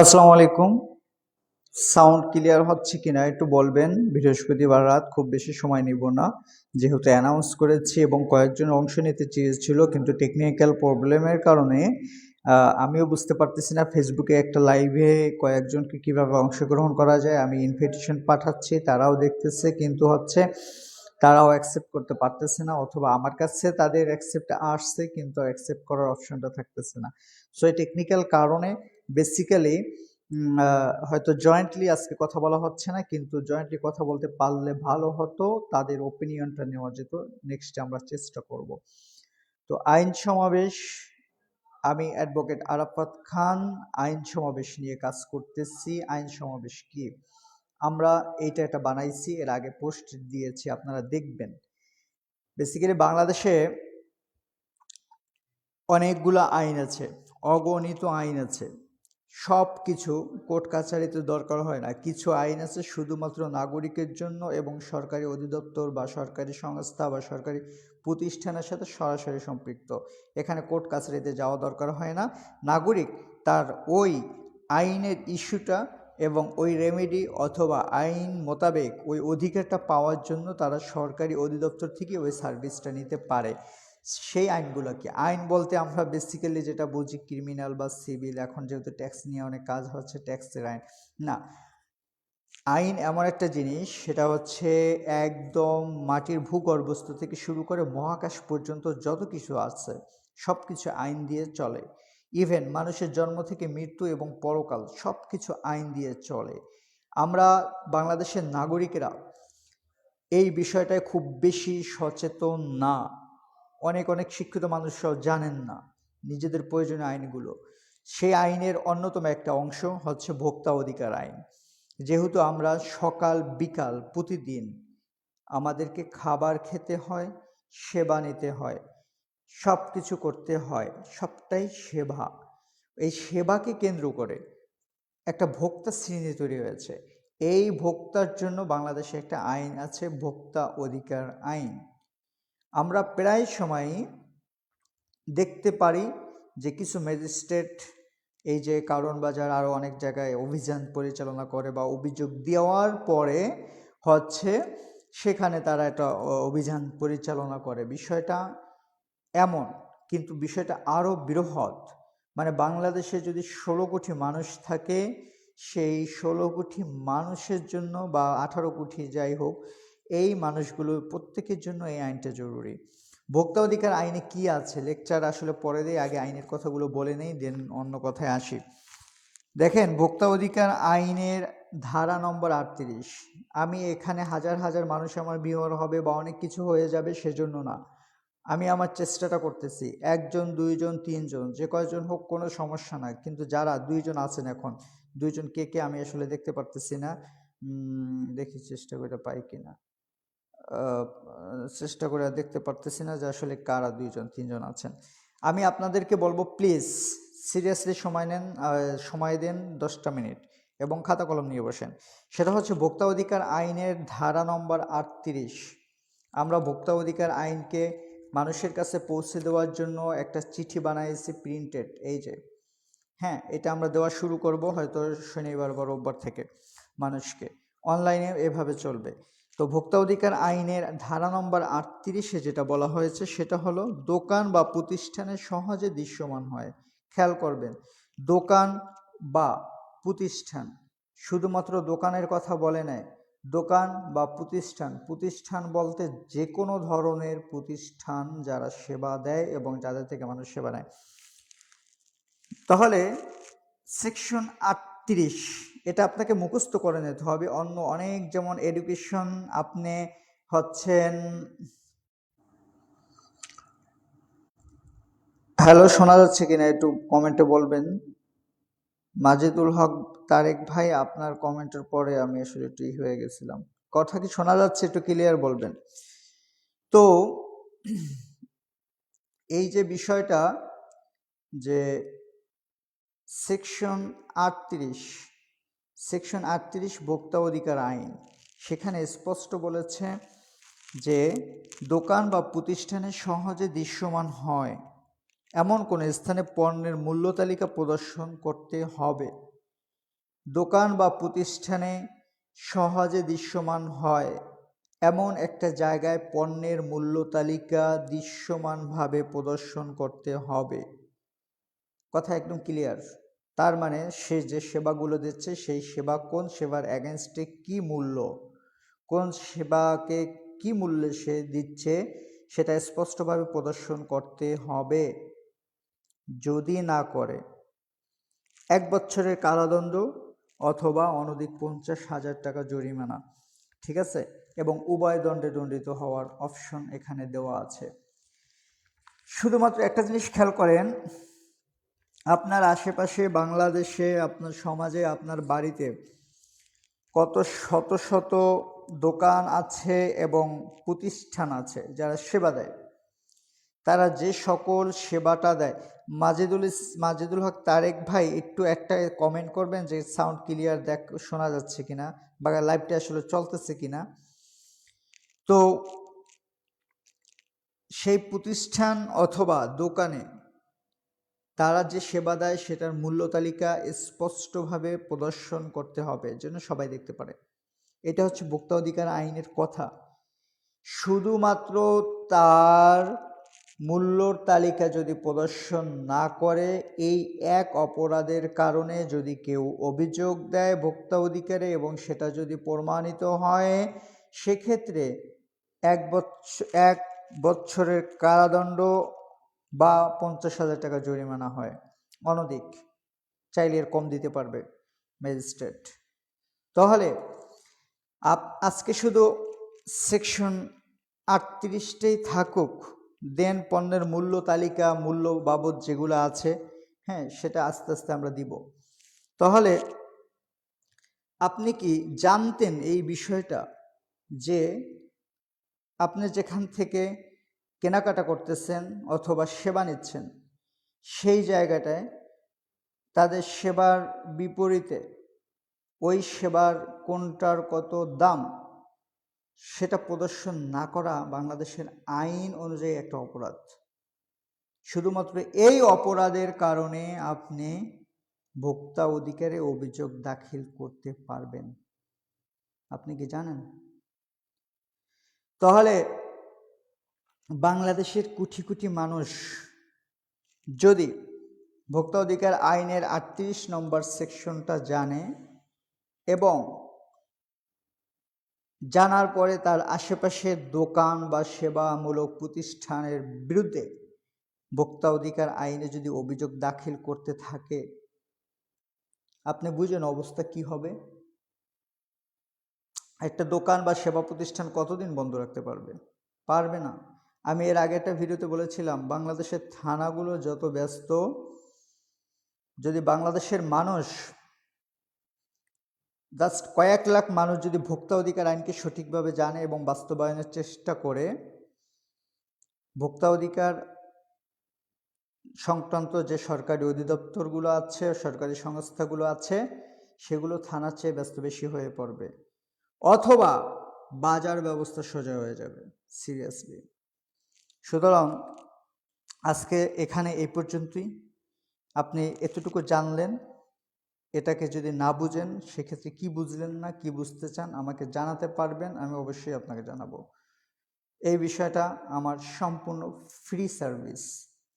আসসালামু আলাইকুম। Sound clear হচ্ছে কিনা একটু বলবেন? বৃহস্পতিবার রাত খুব বেশি সময় নিব না। যেহেতু অ্যানাউন্স করেছি এবং কয়েকজন অংশ নিতে চেয়েছিল, কিন্তু টেকনিক্যাল প্রবলেমের কারণে আমিও বুঝতে পারতেছি না ফেসবুকে একটা লাইভে কয়েকজনকে কীভাবে অংশগ্রহণ করা যায়। আমি ইনভিটেশন পাঠাচ্ছি, তারাও দেখতেছে, কিন্তু হচ্ছে তারাও অ্যাকসেপ্ট করতে পারতেছে না অথবা আমার কাছে তাদের অ্যাকসেপ্ট আসছে, কিন্তু অ্যাকসেপ্ট করার অপশনটা থাকতেছে না। সো এই টেকনিক্যাল কারণে বেসিক্যালি হয়তো জয়েন্টলি আজকে কথা বলা হচ্ছে না, কিন্তু জয়েন্টলি কথা বলতে পারলে ভালো হতো, তাদের ওপিনিয়নটা নেওয়া যেত নেক্সট আমরা চেষ্টা করব। তো আইন সমাবেশ, আমি অ্যাডভোকেট আরাফাত খান, আইন সমাবেশ নিয়ে কাজ করতেছি। আইন সমাবেশ কি? আমরা এইটা একটা বানাইছি, এর আগে পোস্ট দিয়েছি, আপনারা দেখবেন। বেসিক্যালি বাংলাদেশে অনেকগুলো আইন আছে, অগণিত আইন আছে। সব কিছু কোর্ট কাছারিতে দরকার হয় না। কিছু আইন আছে শুধুমাত্র নাগরিকের জন্য এবং সরকারি অধিদপ্তর বা সরকারি সংস্থা বা সরকারি প্রতিষ্ঠানের সাথে সরাসরি সম্পৃক্ত। এখানে কোর্ট কাছারিতে যাওয়া দরকার হয় না। নাগরিক তার ওই আইনের ইস্যুটা এবং ওই রেমেডি অথবা আইন মোতাবেক ওই অধিকারটা পাওয়ার জন্য তারা সরকারি অধিদপ্তর থেকে ওই সার্ভিসটা নিতে পারে। সেই আইনগুলো কি আইন বলতে আমরা বেসিক্যালি যেটা বুঝি ক্রিমিনাল বা সিভিল এখন যেহেতু ট্যাক্স নিয়ে অনেক কাজ হচ্ছে ট্যাক্সের আইন। না, আইন এমন একটা জিনিস, সেটা হচ্ছে একদম মাটির ভূগর্ভস্থ থেকে শুরু করে মহাকাশ পর্যন্ত যত কিছু আছে সব কিছু আইন দিয়ে চলে। ইভেন মানুষের জন্ম থেকে মৃত্যু এবং পরকাল সব কিছু আইন দিয়ে চলে। আমরা বাংলাদেশের নাগরিকেরা এই বিষয়টায় খুব বেশি সচেতন না। অনেক অনেক শিক্ষিত মানুষরাও জানেন না নিজেদের প্রয়োজনীয় আইনগুলো। সেই আইনের অন্যতম একটা অংশ হচ্ছে ভোক্তা অধিকার আইন। যেহেতু আমরা সকাল, বিকাল প্রতিদিন আমাদেরকে খাবার খেতে হয়, সেবা নিতে হয় সব কিছু করতে হয়, সবটাই সেবা। এই সেবাকে কেন্দ্র করে একটা ভোক্তা শ্রেণি তৈরি হয়েছে। এই ভোক্তার জন্য বাংলাদেশে একটা আইন আছে, ভোক্তা অধিকার আইন। আমরা প্রায় সময়ই দেখতে পারি যে কিছু ম্যাজিস্ট্রেট এই যে কারণ বাজার আরও অনেক জায়গায় অভিযান পরিচালনা করে বা অভিযোগ দেওয়ার পরে হচ্ছে সেখানে তারা একটা অভিযান পরিচালনা করে। বিষয়টা এমন, কিন্তু বিষয়টা আরও বৃহৎ। মানে বাংলাদেশে যদি ষোলো কোটি মানুষ থাকে, সেই ষোলো কোটি মানুষের জন্য বা আঠারো কোটি যাই হোক এই মানুষগুলোর প্রত্যেকের জন্য এই আইনটা জরুরি। ভোক্তা অধিকার আইনে কি আছে? লেকচার আসলে পরে দিয়ে আগে আইনের কথাগুলো বলে নেই, দেন অন্য কথায় আসি। দেখেন, ভোক্তা অধিকার আইনের ধারা নম্বর আটত্রিশ। আমি এখানে হাজার হাজার মানুষ আমার বিহর হবে বা অনেক কিছু হয়ে যাবে সেজন্য না। আমি আমার চেষ্টাটা করতেছি। একজন, দুইজন, তিনজন, যে কয়জন হোক, কোনো সমস্যা না কিন্তু যারা, দুইজন আছেন এখন, দুইজন কে কে আমি আসলে দেখতে পারতেছি না। দেখি চেষ্টা করে পাই কিনা। চেষ্টা করে দেখতে পারতেছি না যে আসলে কারা দুইজন, তিনজন আছেন। আমি আপনাদেরকে বলব, প্লিজ, সিরিয়াসলি সময় নেন সময় দেন দশটা মিনিট এবং খাতা কলম নিয়ে বসেন। সেটা হচ্ছে ভোক্তা অধিকার আইনের ধারা নম্বর আটত্রিশ। আমরা ভোক্তা অধিকার আইনকে মানুষের কাছে পৌঁছে দেওয়ার জন্য একটা চিঠি বানাইছি প্রিন্টেড এই যে। হ্যাঁ এটা আমরা দেওয়া শুরু করব হয়তো শনিবার বা রোববার থেকে মানুষকে। অনলাইনে এভাবে চলবে। তো ভোক্তা অধিকার আইনের ধারা নম্বর আটত্রিশে যেটা বলা হয়েছে, সেটা হলো দোকান বা প্রতিষ্ঠানে সহজে দৃশ্যমান হয়। খেয়াল করবেন, দোকান বা প্রতিষ্ঠান শুধুমাত্র দোকানের কথা বলে নেয় দোকান বা প্রতিষ্ঠান প্রতিষ্ঠান বলতে যে কোনো ধরনের প্রতিষ্ঠান যারা সেবা দেয় এবং যাদের থেকে মানুষ সেবা নেয়। তাহলে সেকশন আটত্রিশ, এটা আপনাকে মুখস্থ করে নিতে হবে। অন্য অনেক যেমন এডুকেশন আপনি হচ্ছেন হ্যালো শোনা যাচ্ছে কিনা একটু কমেন্টে বলবেন? মাজেদুল হক তারেক ভাই, আপনার কমেন্টের পরে আমি আসলে ই হয়ে গেছিলাম। কথা কি শোনা যাচ্ছে একটু ক্লিয়ার বলবেন? তো, এই যে বিষয়টা যে সেকশন আটত্রিশ সেকশন আটত্রিশ ভোক্তা অধিকার আইন। সেখানে স্পষ্ট বলেছে যে দোকান বা প্রতিষ্ঠানে সহজে দৃশ্যমান হয়। এমন কোনো স্থানে পণ্যের মূল্য তালিকা প্রদর্শন করতে হবে। দোকান বা প্রতিষ্ঠানে সহজে দৃশ্যমান হয়। এমন একটা জায়গায় পণ্যের মূল্য তালিকা দৃশ্যমানভাবে প্রদর্শন করতে হবে। কথা একদম ক্লিয়ার তার মানে সে যে সেবাগুলো দিচ্ছে, সেই সেবা কোন সেবার অ্যাগেনস্টে কি মূল্য? কোন সেবাকে কি মূল্যে সে দিচ্ছে, সেটা স্পষ্টভাবে প্রদর্শন করতে হবে। যদি না করে, এক বছরের কারাদণ্ড অথবা অনধিক পঞ্চাশ হাজার টাকা জরিমানা, ঠিক আছে? এবং উভয় দণ্ডে দণ্ডিত হওয়ার অপশন এখানে দেওয়া আছে। শুধুমাত্র একটা জিনিস খেয়াল করেন আপনার আশেপাশে বাংলাদেশে, আপনার সমাজে, আপনার বাড়িতে কত শত শত দোকান আছে এবং প্রতিষ্ঠান আছে যারা সেবা দেয়? তারা যে সকল সেবাটা দেয়। মাজেদুল মাজেদুল হক তারেক ভাই, একটু একটা কমেন্ট করবেন যে সাউন্ড ক্লিয়ার দেখ, শোনা যাচ্ছে কিনা বা লাইভটা আসলে চলতেছে কিনা? তো সেই প্রতিষ্ঠান অথবা দোকানে তারা যে সেবা দেয় সেটার মূল্য তালিকা স্পষ্টভাবে প্রদর্শন করতে হবে যেন সবাই দেখতে পারে। এটা হচ্ছে ভোক্তা অধিকার আইনের কথা। শুধুমাত্র তার মূল্যর তালিকা যদি প্রদর্শন না করে, এই এক অপরাধের কারণে যদি কেউ অভিযোগ দেয় ভোক্তা অধিকারে এবং সেটা যদি প্রমাণিত হয়, সেক্ষেত্রে এক বছর এক বছরের কারাদণ্ড বা পঞ্চাশ হাজার টাকা জরিমানা হয়। অনধিক, চাইলে এর কম দিতে পারবে ম্যাজিস্ট্রেট। তাহলে, আপ, আজকে শুধু সেকশন আটত্রিশটাই থাকুক, দেন পণ্যের মূল্য তালিকা, মূল্য বাবদ যেগুলো আছে হ্যাঁ সেটা আস্তে আস্তে আমরা দিব। তাহলে, আপনি কি জানতেন এই বিষয়টা যে আপনি যেখান থেকে কেনাকাটা করতেছেন অথবা সেবা নিচ্ছেন, সেই জায়গাটায় তাদের সেবার বিপরীতে ওই সেবার কোনটার কত দাম সেটা প্রদর্শন না করা বাংলাদেশের আইন অনুযায়ী একটা অপরাধ। শুধুমাত্র এই অপরাধের কারণে আপনি ভোক্তা অধিকারে অভিযোগ দাখিল করতে পারবেন। আপনি কি জানেন? তাহলে বাংলাদেশের কোটি কোটি মানুষ যদি ভোক্তা অধিকার আইনের আটত্রিশ নম্বর সেকশনটা জানে এবং জানার পরে তার আশেপাশের দোকান বা সেবামূলক প্রতিষ্ঠানের বিরুদ্ধে ভোক্তা অধিকার আইনে যদি অভিযোগ দাখিল করতে থাকে, আপনি বুঝেন অবস্থা কি হবে? একটা দোকান বা সেবা প্রতিষ্ঠান কতদিন বন্ধ রাখতে পারবে? পারবে না। আমি এর আগে একটা ভিডিওতে বলেছিলাম, বাংলাদেশের থানাগুলো যত ব্যস্ত, যদি বাংলাদেশের মানুষ জাস্ট কয়েক লাখ মানুষ যদি ভোক্তা অধিকার আইনকে সঠিকভাবে জানে এবং বাস্তবায়নের চেষ্টা করে, ভোক্তা অধিকার সংক্রান্ত যে সরকারি অধিদপ্তরগুলো আছে, সরকারি সংস্থাগুলো আছে, সেগুলো থানার চেয়ে ব্যস্ত বেশি হয়ে পড়বে। অথবা বাজার ব্যবস্থা সোজা হয়ে যাবে সিরিয়াসলি সুতরাং আজকে এখানে এই পর্যন্তই। আপনি এতটুকু জানলেন, এটাকে যদি না বুঝেন, সেক্ষেত্রে কি বুঝলেন না, কি বুঝতে চান, আমাকে জানাতে পারবেন, আমি অবশ্যই আপনাকে জানাব। এই বিষয়টা আমার সম্পূর্ণ ফ্রি সার্ভিস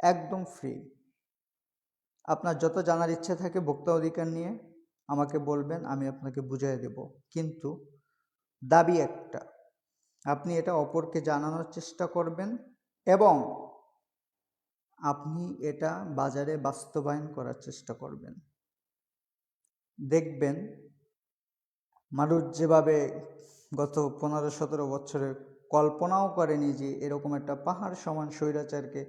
একদম ফ্রি আপনার যত জানার ইচ্ছে থাকে, ভোক্তা অধিকার নিয়ে আমাকে বলবেন, আমি আপনাকে বুঝিয়ে দেব। কিন্তু দাবি একটা, আপনি এটা অপরকে জানানোর চেষ্টা করবেন এবং আপনি এটা বাজারে বাস্তবায়ন করার চেষ্টা করবেন। দেখবেন মানুষ যেভাবে গত পনেরো সতেরো বছরে কল্পনাও করেনি যে এরকম একটা পাহাড় সমান স্বৈরাচারকে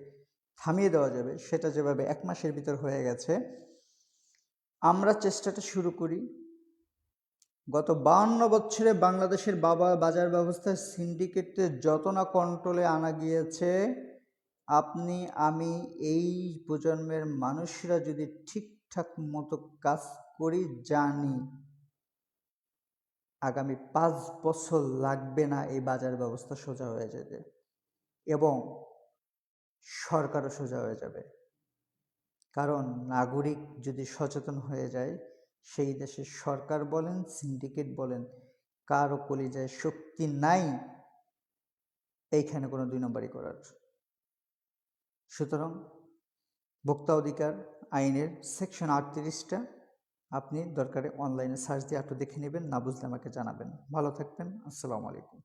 থামিয়ে দেওয়া যাবে, সেটা যেভাবে এক মাসের ভিতর হয়ে গেছে, আমরা চেষ্টাটা শুরু করি গত বাহান্ন বছরে বাংলাদেশের বাবা বাজার ব্যবস্থার সিন্ডিকেটে যত না কন্ট্রোলে আনা গিয়েছে, আপনি, আমি এই প্রজন্মের মানুষরা যদি ঠিকঠাক মতো কাজ করি, জানি আগামী পাঁচ বছর লাগবে না এই বাজার ব্যবস্থা সোজা হয়ে যেতে এবং সরকারও সোজা হয়ে যাবে। কারণ নাগরিক যদি সচেতন হয়ে যায় সেই দেশের সরকার বলেন সিন্ডিকেট বলেন, কারও কলিজায় শক্তি নাই, এইখানে কোনো দুই নম্বরই করার। সুতরাং ভোক্তা অধিকার আইনের সেকশন আটত্রিশটা আপনি দরকারে অনলাইনে সার্চ দিয়ে একটু দেখে নেবেন, না বুঝলে আমাকে জানাবেন। ভালো থাকবেন, আসসালামু আলাইকুম।